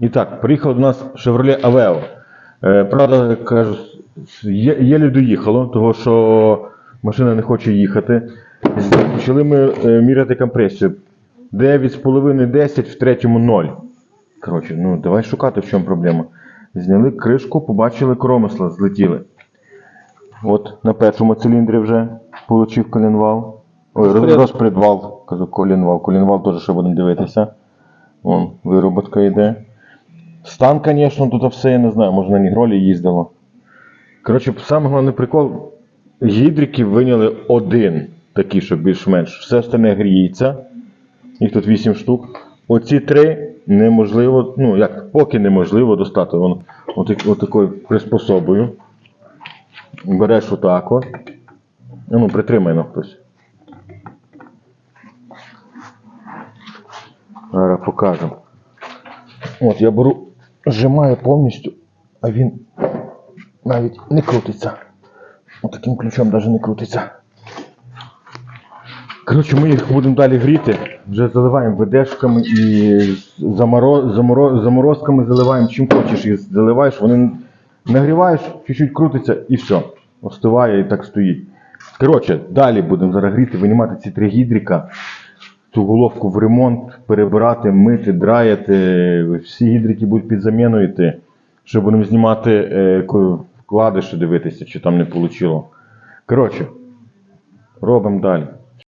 І так, приїхав до нас Chevrolet Aveo. Е, правда, кажу, єлі доїхало, того що машина не хоче їхати. Почали ми е, міряти компресію. 9,5 10, в третьому 0. Коротше, ну давай шукати, в чому проблема. Зняли кришку, побачили коромисла, злетіли. От на першому циліндрі вже получив колінвал. Ой, роз, розпредвал. Кажу, колінвал. Колінвал теж ще будемо дивитися. Вон, вироботка йде. Стан, звісно, тут все, я не знаю, може на Нігролі їздило. Коротше, саме головний прикол. Гідрики виняли один, такий, що більш-менш. Все остальне гріється. Їх тут 8 штук. Оці три неможливо, ну як, поки неможливо достати. Вон, отак- отакою приспособою. Береш отак. Ну, притримай ну, хтось. Зараз покажу. От я беру, зжимаю повністю, а він навіть не крутиться. Отаким ключом навіть не крутиться. Коротше, ми їх будемо далі гріти. Вже заливаємо ведешками і заморо... Заморо... заморозками заливаємо, чим хочеш їх заливаєш, вони нагріваєш, чуть-чуть крутиться і все. Остиває і так стоїть. Коротше, далі будемо зараз гріти, винімати ці три гідрика, ту головку в ремонт, перебирати, мити, драяти. Всі гідрики будуть під заміною йти. Ще будемо знімати е, вкладиші, дивитися, чи там не вийшло. Коротше, робимо далі.